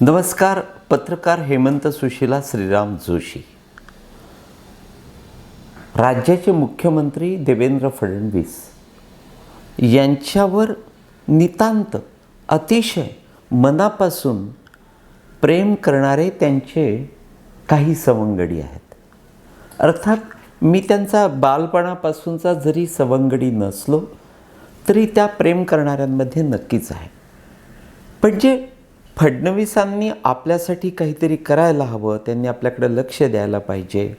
नमस्कार पत्रकार हेमंत सुशीला श्रीराम जोशी. राज्याचे मुख्यमंत्री देवेंद्र फडणवीस यांच्यावर नितांत अतिशय मनापासून प्रेम करणारे त्यांचे काही सवंगडी आहेत. अर्थात मी त्यांचा बालपणापासूनचा जरी सवंगडी नसलो तरी त्या प्रेम करणाऱ्यांमध्ये नक्कीच आहे. पण जे फडणवीसांनी आपल्यासाठी काहीतरी करायला हवं त्यांनी आपल्याकडे लक्ष द्यायला पाहिजे.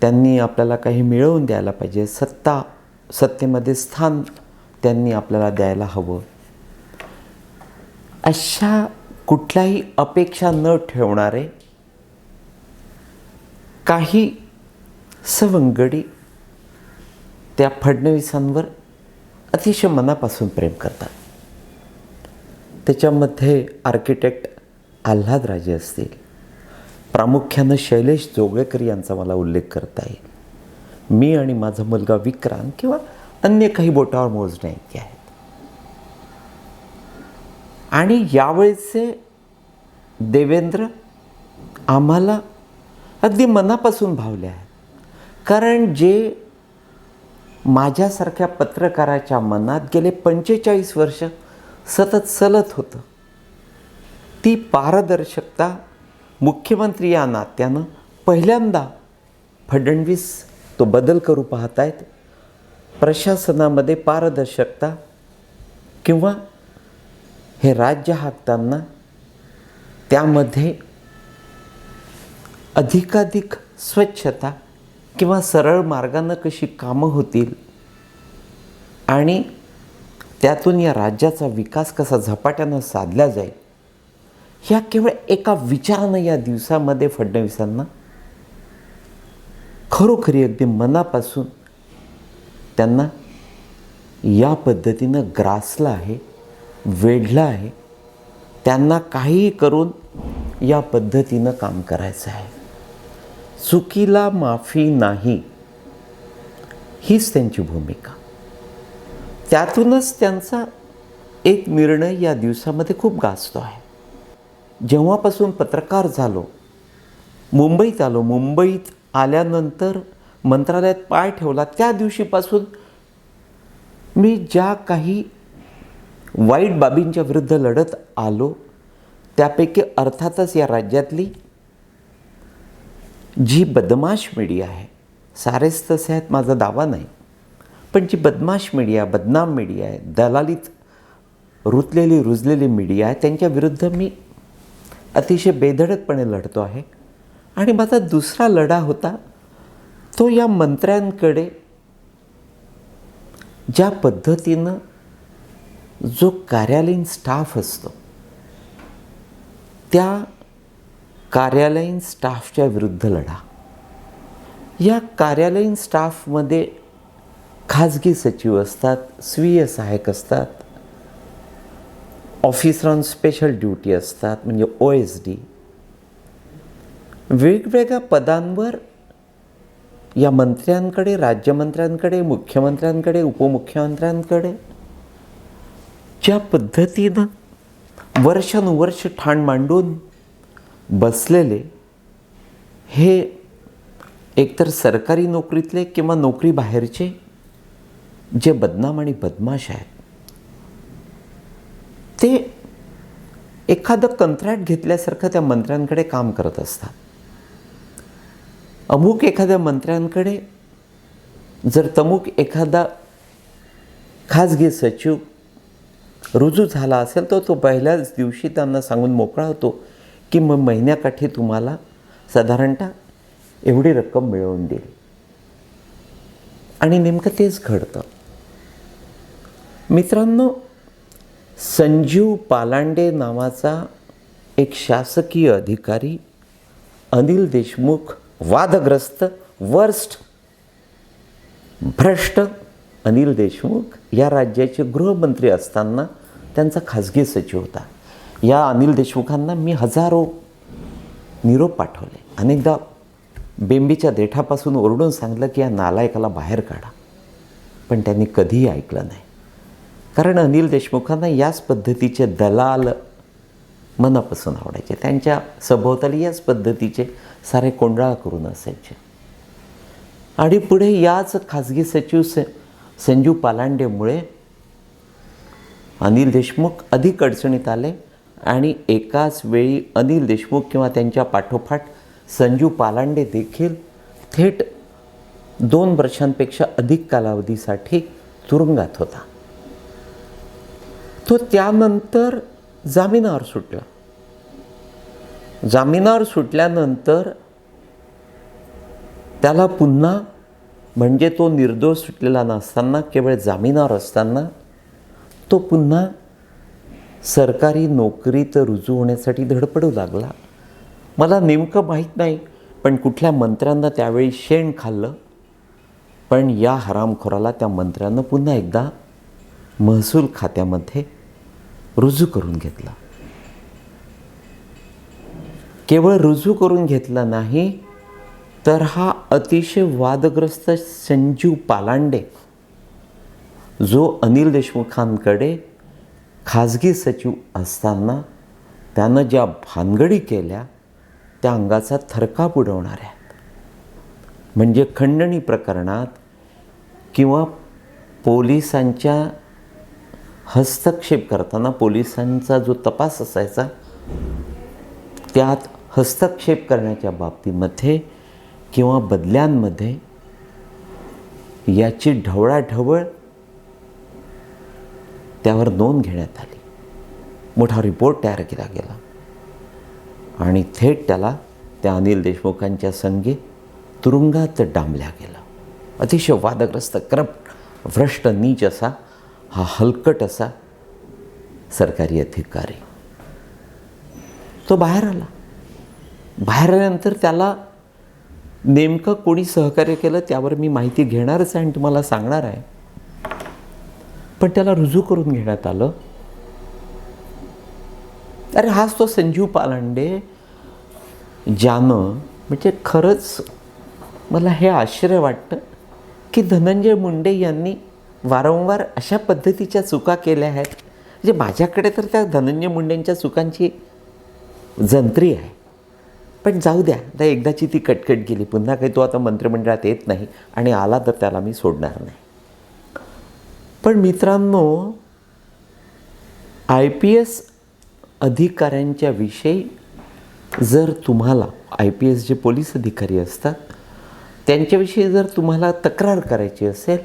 त्यांनी आपल्याला काही मिळवून द्यायला पाहिजे. सत्ता सत्तेमध्ये स्थान त्यांनी आपल्याला द्यायला हवं. अशा कुठल्याही अपेक्षा न ठेवणारे काही सवंगडी त्या फडणवीसांवर अतिशय मनापासून प्रेम करतात. त्याच्यामध्ये आर्किटेक्ट आल्हादराजे असतील. प्रामुख्यानं शैलेश जोगळेकर यांचा मला उल्लेख करता येईल. मी आणि माझा मुलगा विक्रांत किंवा अन्य काही बोटावर मोजणे इतके आहेत. आणि यावेळेचे देवेंद्र आम्हाला अगदी मनापासून भावले आहेत. कारण जे माझ्यासारख्या पत्रकाराच्या मनात गेले पंचेचाळीस वर्ष सतत सलत होतं. ती पारदर्शकता मुख्यमंत्री या नात्यानं पहिल्यांदा फडणवीस तो बदल करू पाहत आहेत प्रशासनामध्ये पारदर्शकता किंवा हे राज्य हाकताना त्यामध्ये अधिकाधिक स्वच्छता किंवा सरळ मार्गानं कशी कामं होतील आणि त्यातून या राज्याचा विकास कसा झपाट्यानं साधला जाईल? ह्या केवळ एका विचारानं या दिवसामध्ये फडणवीसांना? खरोखरी अगदी मनापासून त्यांना या पद्धतीनं ग्रासलं आहे वेढलं आहे त्यांना काहीही करून या पद्धतीनं काम करायचं आहे. चुकीला माफी नाही हीच त्यांची भूमिका. त्यातूनच त्यांचा एक निर्णय या दिवसामध्ये खूप गाजतो आहे. जेव्हापासून पत्रकार झालो मुंबईत आलो मुंबईत आल्यानंतर मंत्रालयात पाय ठेवला त्या दिवशीपासून मी ज्या काही वाईट बाबींच्या विरुद्ध लढत आलो त्यापैकी अर्थातच या राज्यातली जी बदमाश मीडिया आहे सारेच तसे आहेत माझा दावा नाही. पण जी बदमाश मीडिया बदनाम मीडिया आहे दलालीत रुतलेली रुजलेली मीडिया आहे त्यांच्या विरुद्ध मी अतिशय बेधडकपणे लढतो आहे. आणि माझा दुसरा लढा होता तो या मंत्र्यांकडे ज्या पद्धतीनं जो कार्यालयीन स्टाफ असतो त्या कार्यालयीन स्टाफच्या विरुद्ध लढा. या कार्यालयीन स्टाफमध्ये खाजगी सचिव असतात स्वीय सहाय्यक असतात ऑफिसर ऑन स्पेशल ड्युटी असतात म्हणजे ओ एस डी वेगवेगळ्या पदांवर या मंत्र्यांकडे राज्यमंत्र्यांकडे मुख्यमंत्र्यांकडे उपमुख्यमंत्र्यांकडे ज्या पद्धतीनं वर्षानुवर्ष ठाण मांडून बसलेले हे एकतर सरकारी नोकरीतले किंवा नोकरी बाहेरचे जे बदनाम आणि बदमाश आहेत ते एखादं कंत्राट घेतल्यासारखं त्या मंत्र्यांकडे काम करत असतात. अमुक एखाद्या मंत्र्यांकडे जर तमुक एखादा खाजगी सचिव रुजू झाला असेल तर तो पहिल्याच दिवशी त्यांना सांगून मोकळा होतो की मग महिन्याकाठी तुम्हाला साधारणतः एवढी रक्कम मिळवून देईल. आणि नेमकं तेच घडतं. मित्रांनो संजीव पालांडे नावाचा एक शासकीय अधिकारी अनिल देशमुख वादग्रस्त वर्स्ट भ्रष्ट अनिल देशमुख या राज्याचे गृहमंत्री असताना त्यांचा खाजगी सचिव होता. या अनिल देशमुखांना मी हजारो निरोप पाठवले. अनेकदा बेंबीच्या देठापासून ओरडून सांगलं की या नालायकाला बाहेर काढा. पण त्यांनी कधीही ऐकलं नाही. कारण अनिल देशमुखांना याच पद्धतीचे दलाल मनापासून आवडायचे. त्यांच्या सभोवताली याच पद्धतीचे सारे कोंडाळा करून असायचे. आणि पुढे याच खाजगी सचिव स संजू पालांडेमुळे अनिल देशमुख अधिक अडचणीत आले आणि एकाच वेळी अनिल देशमुख किंवा त्यांच्या पाठोपाठ संजू पालांडे देखील थेट दोन वर्षांपेक्षा अधिक कालावधीसाठी तुरुंगात होता. तो त्यानंतर जामिनावर सुटला. जामिनावर सुटल्यानंतर त्याला पुन्हा म्हणजे तो निर्दोष सुटलेला नसताना केवळ जामिनावर असताना तो पुन्हा सरकारी नोकरीत रुजू होण्यासाठी धडपडू लागला. मला नेमकं माहीत नाही पण कुठल्या मंत्र्यांना त्यावेळी शेण खाल्लं. पण या हरामखोराला त्या मंत्र्यांना पुन्हा एकदा महसूल खात्यामध्ये रुजू करून घेतला. केवळ रुजू करून घेतला नाही तर हा अतिशय वादग्रस्त संजीव पालांडे जो अनिल देशमुखांकडे खाजगी सचिव असताना त्यानं ज्या भानगडी केल्या त्या अंगाचा थरकाप उडवणाऱ्या. आहेत म्हणजे खंडणी प्रकरणात किंवा पोलिसांच्या हस्तक्षेप करताना पोलिसांचा जो तपास असायचा त्यात हस्तक्षेप करण्याच्या बाबतीमध्ये किंवा बदल्यांमध्ये याची ढवळाढवळ त्यावर नोंद घेण्यात आली. मोठा रिपोर्ट तयार केला गेला. आणि थेट त्याला त्या अनिल देशमुखांच्या संगे तुरुंगात डांबल्या गेला. अतिशय वादग्रस्त करप्ट भ्रष्ट नीच असा हा हलकट असा सरकारी अधिकारी. तो बाहेर आला. बाहेर आल्यानंतर त्याला नेमकं कोणी सहकार्य केलं त्यावर मी माहिती घेणारच आहे आणि तुम्हाला सांगणार आहे. पण त्याला रुजू करून घेण्यात आलं. अरे हाच तो संजीव पालांडे ज्यानं म्हणजे खरंच मला हे आश्चर्य वाटतं की धनंजय मुंडे यांनी वारंवार अशा पद्धतीच्या चुका केल्या आहेत. म्हणजे माझ्याकडे तर त्या धनंजय मुंडेंच्या चुकांची जंत्री आहे. पण जाऊ द्या तर एकदाची ती कटकट गेली. पुन्हा काही तो आता मंत्रिमंडळात येत नाही आणि आला तर त्याला मी सोडणार नाही. पण मित्रांनो आय पी एस अधिकाऱ्यांच्या विषयी जर तुम्हाला आय पी एस जे पोलीस अधिकारी असतात त्यांच्याविषयी जर तुम्हाला तक्रार करायची असेल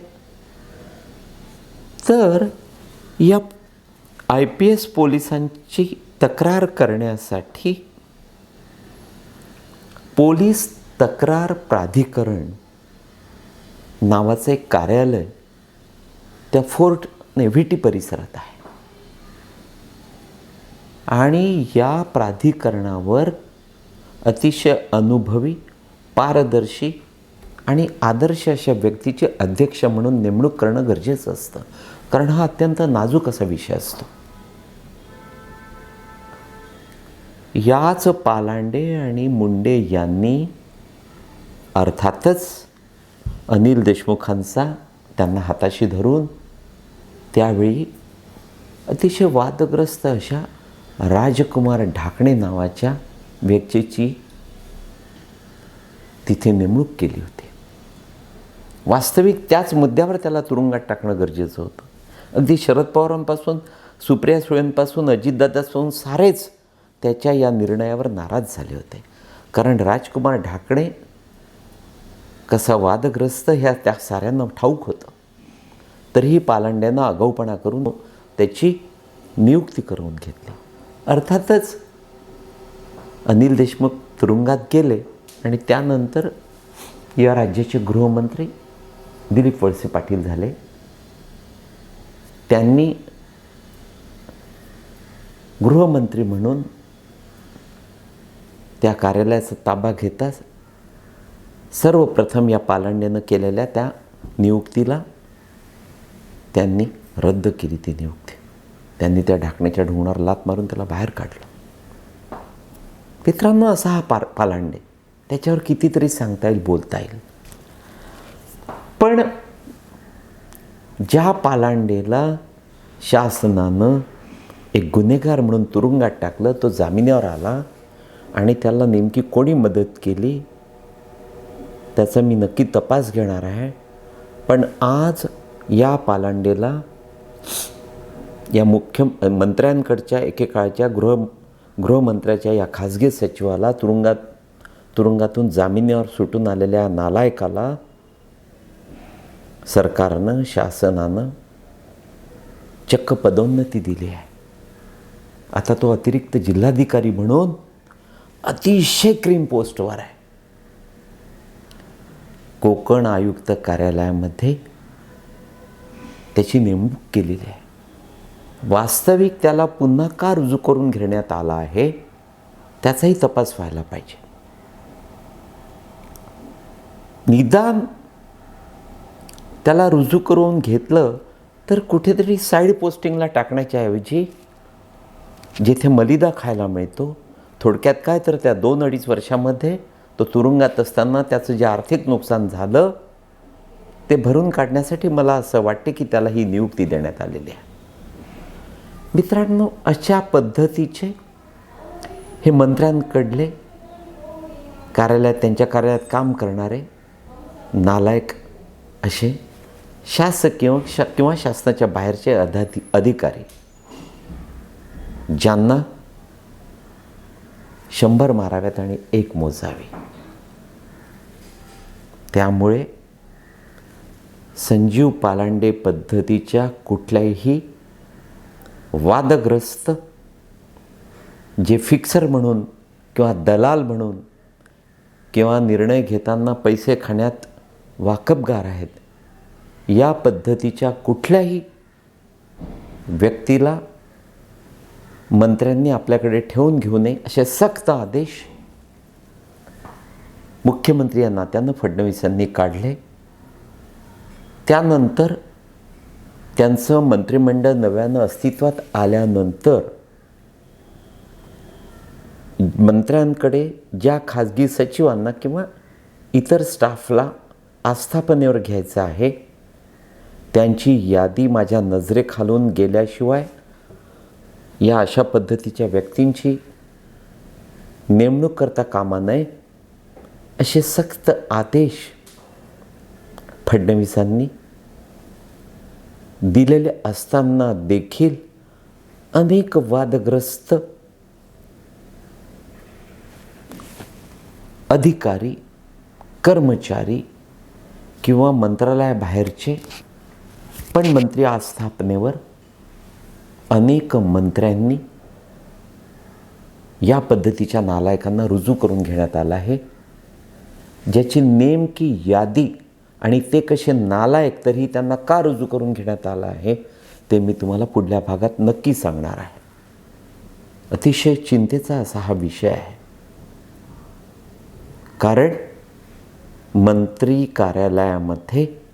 तर या आय पी एस पोलिसांची तक्रार करण्यासाठी पोलीस तक्रार प्राधिकरण नावाचं एक कार्यालय त्या फोर्ट नेव्हिटी परिसरात आहे. आणि या प्राधिकरणावर अतिशय अनुभवी पारदर्शी आणि आदर्श अशा व्यक्तीचे अध्यक्ष म्हणून नेमणूक करणं गरजेचं असतं. कारण हा अत्यंत नाजूक असा विषय असतो. याच पालांडे आणि मुंडे यांनी अर्थातच अनिल देशमुखांचा त्यांना हाताशी धरून त्यावेळी अतिशय वादग्रस्त अशा राजकुमार ढाकणे नावाच्या व्यक्तीची तिथे नेमणूक केली होती. वास्तविक त्याच मुद्द्यावर त्याला तुरुंगात टाकणं गरजेचं होतं. अगदी शरद पवारांपासून सुप्रिया सुळेंपासून अजितदादासून सारेच त्याच्या या निर्णयावर नाराज झाले होते. कारण राजकुमार ढाकणे कसा वादग्रस्त ह्या त्या साऱ्यांना ठाऊक होतं. तरीही पालांड्यानं आगाऊपणा करून त्याची नियुक्ती करून घेतली. अर्थातच अनिल देशमुख तुरुंगात गेले आणि त्यानंतर या राज्याचे गृहमंत्री दिलीप वळसे पाटील झाले. त्यांनी गृहमंत्री म्हणून त्या कार्यालयाचा ताबा घेताच सर्वप्रथम या पालांड्यानं केलेल्या त्या नियुक्तीला त्यांनी रद्द केली ती नियुक्ती. त्यांनी त्या ढाकण्याच्या ढोंगणावर लात मारून त्याला बाहेर काढलं. मित्रांनो असा हा पार पालांडे. त्याच्यावर कितीतरी सांगता येईल बोलता येईल. पण ज्या पालांडेला शासनानं एक गुन्हेगार म्हणून तुरुंगात टाकलं तो जामिनावर आला आणि त्याला नेमकी कोणी मदत केली त्याचा मी नक्की तपास घेणार आहे. पण आज या पालांडेला या मुख्य मंत्र्यांकडच्या एकेकाळच्या गृह गृहमंत्र्याच्या या खाजगी सचिवाला तुरुंगात तुरुंगातून जामिनावर सुटून आलेल्या नालायकाला सरकारनं शासनानं चक्क पदोन्नती दिली आहे. आता तो अतिरिक्त जिल्हाधिकारी म्हणून अतिशय क्रीम पोस्टवर आहे. कोकण आयुक्त कार्यालयामध्ये त्याची नेमणूक केलेली आहे. वास्तविक त्याला पुन्हा का रुजू करून घेण्यात आला आहे त्याचाही तपास व्हायला पाहिजे. निदान त्याला रुजू करून घेतलं तर कुठेतरी साईड पोस्टिंगला टाकण्याच्या ऐवजी जिथे मलिदा खायला मिळतो थोडक्यात काय तर त्या दोन अडीच वर्षामध्ये तो तुरुंगात असताना त्याचं जे आर्थिक नुकसान झालं ते भरून काढण्यासाठी मला असं वाटते की त्याला ही नियुक्ती देण्यात आलेली आहे. मित्रांनो अशा पद्धतीचे हे मंत्र्यांकडले कार्यालयात त्यांच्या कार्यालयात काम करणारे नालायक असे शासकीय शा किंवा शासनाच्या बाहेरचे अधाधी अधिकारी ज्यांना शंभर माराव्यात आणि एक मोजावे. त्यामुळे संजीव पालांडे पद्धतीच्या कुठल्याही वादग्रस्त जे फिक्सर म्हणून किंवा दलाल म्हणून किंवा निर्णय घेताना पैसे खाण्यात वाकबगार आहेत या पद्धतीच्या कुठल्याही व्यक्तीला मंत्र्यांनी आपल्याकडे ठेवून घेऊ नये असे सक्त आदेश मुख्यमंत्री या नात्यानं फडणवीस यांनी काढले. त्यानंतर त्यांचं मंत्रिमंडळ नव्यानं अस्तित्वात आल्यानंतर मंत्र्यांकडे ज्या खाजगी सचिवांना किंवा इतर स्टाफला आस्थापनेवर घ्यायचं आहे त्यांची यादी माझ्या नजरेखालून गेल्याशिवाय या अशा पद्धतीच्या व्यक्तींची नेमणूक करता कामा नये असे सक्त आदेश फडणवीसांनी दिलेले असताना देखील अनेक वादग्रस्त अधिकारी कर्मचारी किंवा मंत्रालयाबाहेरचे पण मंत्री आस्थापनेवर अनेक मंत्र्यांनी या पद्धतीच्या नालायकांना रुजू करून घेण्यात आलं आहे. ज्याची नेमकी यादी आणि ते कसे नालायक तरी त्यांना का रुजू करून घेण्यात आलं आहे ते मी तुम्हाला पुढल्या भागात नक्की सांगणार आहे. अतिशय चिंतेचा असा हा विषय आहे. कारण मंत्री कार्यालयामध्ये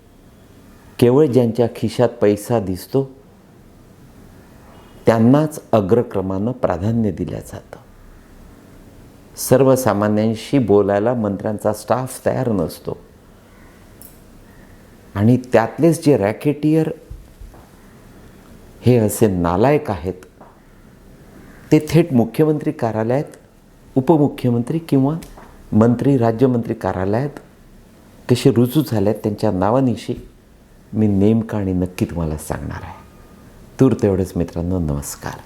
केवळ ज्यांच्या खिशात पैसा दिसतो त्यांनाच अग्रक्रमानं प्राधान्य दिलं जातं. सर्वसामान्यांशी बोलायला मंत्र्यांचा स्टाफ तयार नसतो. आणि त्यातलेच जे रॅकेटियर हे असे नालायक आहेत ते थेट मुख्यमंत्री कार्यालयात उपमुख्यमंत्री किंवा मंत्री राज्यमंत्री कार्यालयात कसे रुजू झाले आहेत त्यांच्या नावानिशी मी नेमकं आणि नक्की तुम्हाला सांगणार आहे. तूर तेवढंच मित्रांनो नमस्कार.